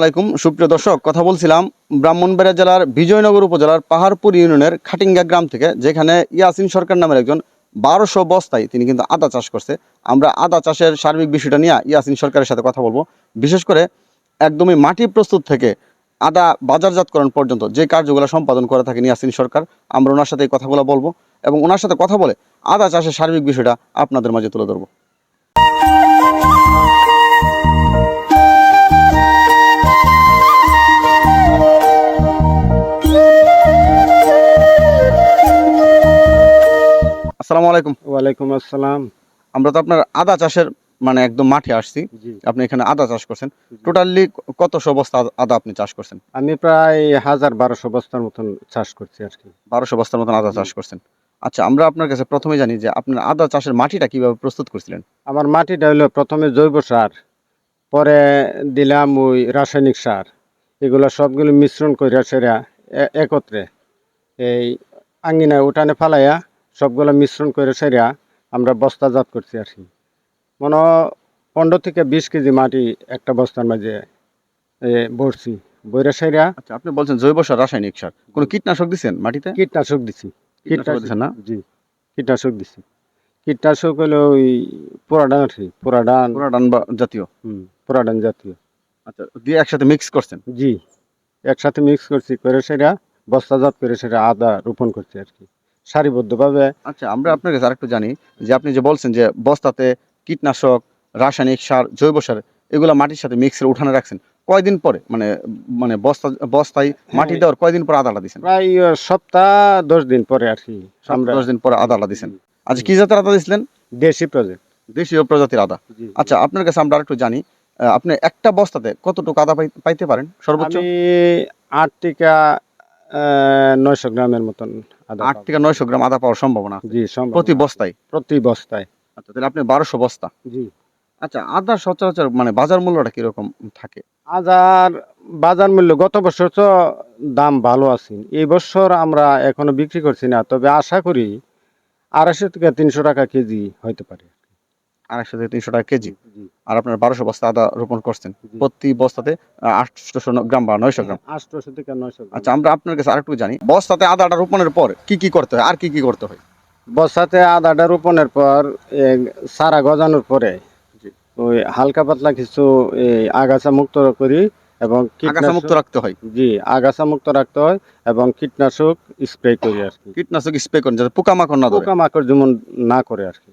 আলাইকুম। সুপ্রিয় দর্শক, কথা বলছিলাম ব্রাহ্মণবাড়িয়া জেলার বিজয়নগর উপজেলার পাহাড়পুর ইউনিয়নের খাটিঙ্গা গ্রাম থেকে, যেখানে ইয়াসিন সরকার নামের একজন বারোশো বস্তায় তিনি কিন্তু আদা চাষ করছে। আমরা আদা চাষের সার্বিক বিষয়টা নিয়ে ইয়াসিন সরকারের সাথে কথা বলব। বিশেষ করে একদমই মাটি প্রস্তুত থেকে আদা বাজারজাতকরণ পর্যন্ত যে কার্যগুলো সম্পাদন করে থাকেন ইয়াসিন সরকার, আমরা ওনার সাথে এই কথাগুলো বলব এবং ওনার সাথে কথা বলে আদা চাষের সার্বিক বিষয়টা আপনাদের মাঝে তুলে ধরবো। আসসালামু আলাইকুম। ওয়ালাইকুম আসসালাম। আমরা তো আপনার আদা চাষের মানে একদম মাঠে আসছি। আপনি এখানে আদা চাষ করছেন। টোটালি কতশো বস্তা আদা আপনি চাষ করছেন? আমি প্রায় হাজার বারোশো বস্তার মতন চাষ করছি আর কি। বারোশো বস্তার মতন আদা চাষ করছেন। আচ্ছা আমরা আপনার কাছে প্রথমে জানি যে আপনার আদা চাষের মাটিটা কীভাবে প্রস্তুত করছিলেন? আমার মাটিটা হলো প্রথমে জৈব সার পরে দিলাম ওই রাসায়নিক সার। এগুলো সবগুলো মিশ্রণ করে সেরা একত্রে এই আঙ্গিনায় উঠানে ফালাইয়া সবগুলো মিশ্রণ করে সেরা আমরা বস্তাজাত করছি আর কি। মনে পনেরো থেকে বিশ কেজি মাটি একটা বস্তার মাঝে এ, ভরছি। বইরা সেরা। আচ্ছা আপনি বলছেন জৈব সার রাসায়নিক সার। কোনো কীটনাশক দিচ্ছেন মাটিতে? কীটনাশক দিছি। কীটনাশক না? জি কীটনাশক দিছি। কীটনাশক হলো ওই পুরাডান আর কি পুরাডান। পুরাডান বা জাতীয়? হুম, পুরাডান জাতীয়। আচ্ছা দিয়ে একসাথে মিক্স করছেন? জি একসাথে মিক্স করছি করে সেটা বস্তাজাত করে সেটা আদা রোপণ করছি আর কি। সারিবদ্ধভাবে। আচ্ছা আমরা আপনার কাছে আরেকটু জানি যে আপনি যে বলছেন যে বস্তাতে কীটনাশক রাসায়নিক সার জৈব সার এগুলো মাটির সাথে মিক্সের উঠানে রাখছেন। কয়দিন পরে? মানে মানে বস্তা বস্তায় মাটি দেওয়ার কয়দিন পরে আদাটা দিচ্ছেন প্রায় সপ্তাহ দশ দিন পরে আর কি। আমরা দশ দিন পরে আদাটা দিচ্ছেন আচ্ছা কি জাতের আদা দিছিলেন? দেশি প্রজেক্ট দেশীয় প্রজাতির আদা। আচ্ছা আপনার কাছে আমরা আরেকটু জানি আপনি একটা বস্তাতে কতটুকু আদা পাইতে পারেন সর্বোচ্চ? আট থেকে নয়শো গ্রামের মতন আট থেকে নয়শো গ্রাম আদা পাওয়ার সম্ভাবনা জি প্রতি বস্তায়? প্রতি বস্তায়। আচ্ছা তাহলে আপনি বারোশো বস্তা? জি। আচ্ছা আদার সচরাচর মানে বাজার মূল্যটা কীরকম থাকে? আদার বাজার মূল্য গত বছর তো দাম ভালো আছে। এই বছর আমরা এখনও বিক্রি করছি না তবে আশা করি আড়াইশো থেকে তিনশো টাকা কেজি হইতে পারে। আড়াইশো থেকে তিনশো টাকা কেজি। আর আপনার বারোশো বস্তা আদা রোপণ করছেন। প্রতি বস্তাতে আটশোশো গ্রাম বা নয়শো গ্রাম। আটশোশো থেকে নয়শো আচ্ছা আমরা আপনার কাছে আরেকটু জানি বস্তাতে আদাটা রোপণের পর কি কি করতে হয় আর কি কি করতে হয়? বস্তাতে আদাটা রোপণের পর সারা গজানোর পরে ওই হালকা পাতলা কিছু এই আগাছা মুক্ত করি এবং আগাছা কীটনাশক মুক্ত রাখতে হয়? জি আগাছা মুক্ত রাখতে হয় এবং কীটনাশক স্প্রে করি আর কি। কীটনাশক স্প্রে করেন যাতে পোকামাকড় না পোকামাকড় যেমন না করে আর কি।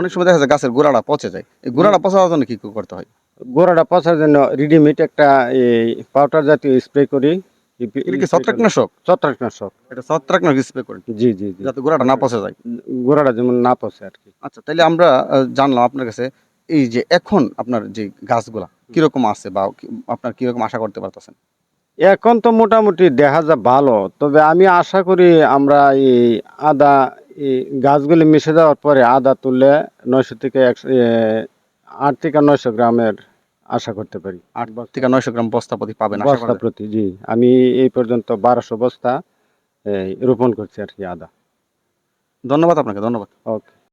অনেক সময় দেখা যায় গাছের গোড়াটা পচে যায়। এই গোড়াটা পচার জন্য কি করতে হয়? গোড়াটা পচার জন্য রেডিমেড একটা এই পাউডার জাতীয় স্প্রে করি। ছত্রাকনাশক? ছত্রাকনাশক। এটা ছত্রাকনাশক স্প্রে করেন? জি জি জি। যাতে গোড়াটা না পচে যায়। গোড়াটা যেমন না পচে আর কি। আচ্ছা তাহলে আমরা জানলাম আপনার কাছে এই যে এখন আপনার যে গাছগুলা কীরকম আছে বা আপনার কীরকম আশা করতে পারতেছেন? এখন তো মোটামুটি দেখা যায় ভালো তবে আমি আশা করি আমরা এই আদা গাছগুলি মিশে যাওয়ার পরে আদা তুললে নয়শো থেকে একশো আট থেকে নয়শো গ্রামের আশা করতে পারি। আট থেকে নয়শো গ্রাম বস্তা প্রতি পাবেন বস্তা প্রতি জি। আমি এই পর্যন্ত বারোশো বস্তা রোপণ করছি আর কি আদা। ধন্যবাদ আপনাকে ধন্যবাদ। ওকে।